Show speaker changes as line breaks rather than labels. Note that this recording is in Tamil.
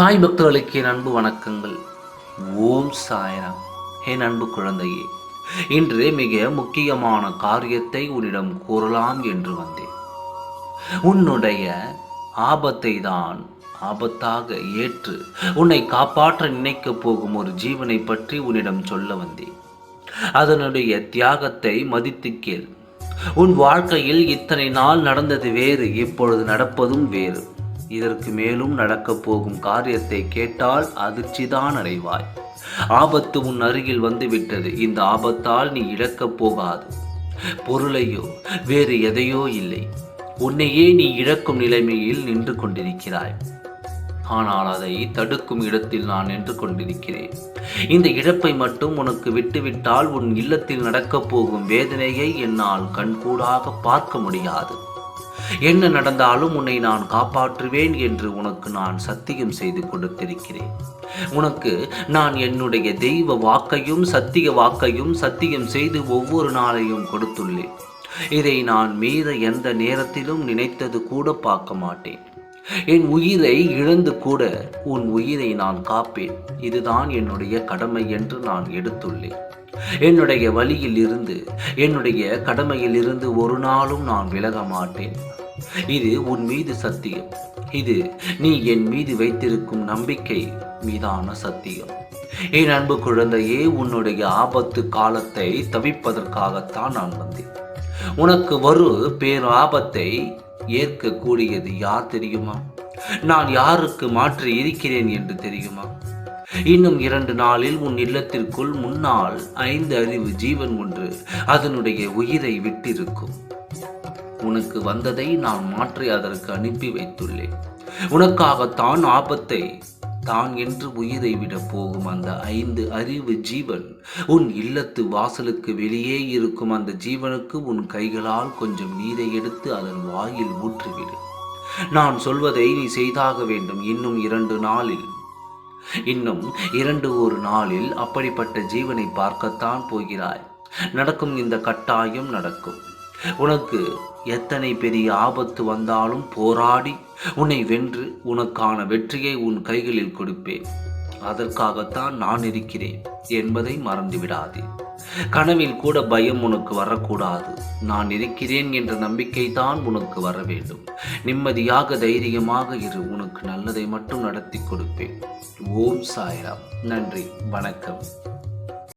சாய் பக்தர்களுக்கு என் அன்பு வணக்கங்கள். ஓம் சாய்ராம். என் அன்பு குழந்தையே இன்று மிக முக்கியமான காரியத்தை உன்னிடம் கூறலாம் என்று வந்தேன். உன்னுடைய ஆபத்தை தான் ஆபத்தாக ஏற்று உன்னை காப்பாற்ற நினைக்கப் போகும் ஒரு ஜீவனை பற்றி உன்னிடம் சொல்ல வந்தேன். அதனுடைய தியாகத்தை மதித்து கேள். உன் வாழ்க்கையில் இத்தனை நாள் நடந்தது வேறு இப்பொழுது நடப்பதும் வேறு. இதற்கு மேலும் நடக்கப் போகும் காரியத்தை கேட்டால் அதிர்ச்சிதான் அடைவாய். ஆபத்து உன் அருகில் வந்துவிட்டது. இந்த ஆபத்தால் நீ இழக்கப் போகாது. பொருளையோ வேறு எதையோ இல்லை. உன்னையே நீ இழக்கும் நிலைமையில் நின்று கொண்டிருக்கிறாய். ஆனால் அதை தடுக்கும் இடத்தில் நான் நின்று கொண்டிருக்கிறேன். இந்த இழப்பை மட்டும் உனக்கு விட்டுவிட்டால் உன் இல்லத்தில் நடக்கப் போகும் வேதனையை என்னால் கண்கூடாக பார்க்க முடியாது. என்ன நடந்தாலும் உன்னை நான் காப்பாற்றுவேன் என்று உனக்கு நான் சத்தியம் செய்து கொடுத்திருக்கிறேன். உனக்கு நான் என்னுடைய தெய்வ வாக்கையும் சத்திய வாக்கையும் சத்தியம் செய்து ஒவ்வொரு நாளையும் கொடுத்துள்ளேன். இதை நான் மீற எந்த நேரத்திலும் நினைத்தது கூட பார்க்க மாட்டேன். என் உயிரை இழந்து கூட உன் உயிரை நான் காப்பேன். இதுதான் என்னுடைய கடமை என்று நான் எடுத்துள்ளேன். என்னுடைய வழியில் இருந்து என்னுடைய கடமையில் இருந்து ஒரு நாளும் நான் விலக மாட்டேன் இது உன் மீது சத்தியம். இது நீ என் மீது வைத்திருக்கும் நம்பிக்கை மீதான சத்தியம். என் அன்பு குழந்தையே உன்னுடைய ஆபத்து காலத்தை தவிப்பதற்காகத்தான் நான் வந்தேன். உனக்கு ஒரு பேராபத்தை ஏற்கக்கூடியது யார் தெரியுமா? நான் யாருக்கு மாற்றி இருக்கிறேன் என்று தெரியுமா? இன்னும் இரண்டு நாளில் உன் இல்லத்திற்குள் முன்னால் ஐந்து அறிவு ஜீவன் ஒன்று அதனுடைய உயிரை விட்டிருக்கும். உனக்கு வந்ததை நான் மாற்றி அதற்கு அனுப்பி வைத்துள்ளேன். உனக்காகத்தான் ஆபத்தை தான் என்று உயிரை விட போகும் அந்த ஐந்து அறிவு ஜீவன் உன் இல்லத்து வாசலுக்கு வெளியே இருக்கும் அந்த ஜீவனுக்கு உன் கைகளால் கொஞ்சம் நீரை எடுத்து அதன் வாயில் ஊற்றிவிடு. நான் சொல்வதை நீ செய்தாக வேண்டும். இன்னும் இரண்டு நாளில் இன்னும் இரண்டு ஒரு நாளில் அப்படிப்பட்ட ஜீவனை பார்க்கத்தான் போகிறாய். நடக்கும் இந்த கட்டாயம் நடக்கும். உனக்கு எத்தனை பெரிய ஆபத்து வந்தாலும் போராடி உன்னை வென்று உனக்கான வெற்றியை உன் கைகளில் கொடுப்பேன். அதற்காகத்தான் நான் இருக்கிறேன் என்பதை மறந்துவிடாதே. கனவில் கூட பயம் உனக்கு வரக்கூடாது. நான் இருக்கிறேன் என்ற நம்பிக்கை தான் உனக்கு வர வேண்டும் நிம்மதியாக தைரியமாக இரு. உனக்கு நல்லதை மட்டும் நடத்தி கொடுப்பேன். ஓம் சாய்ராம். நன்றி. வணக்கம்.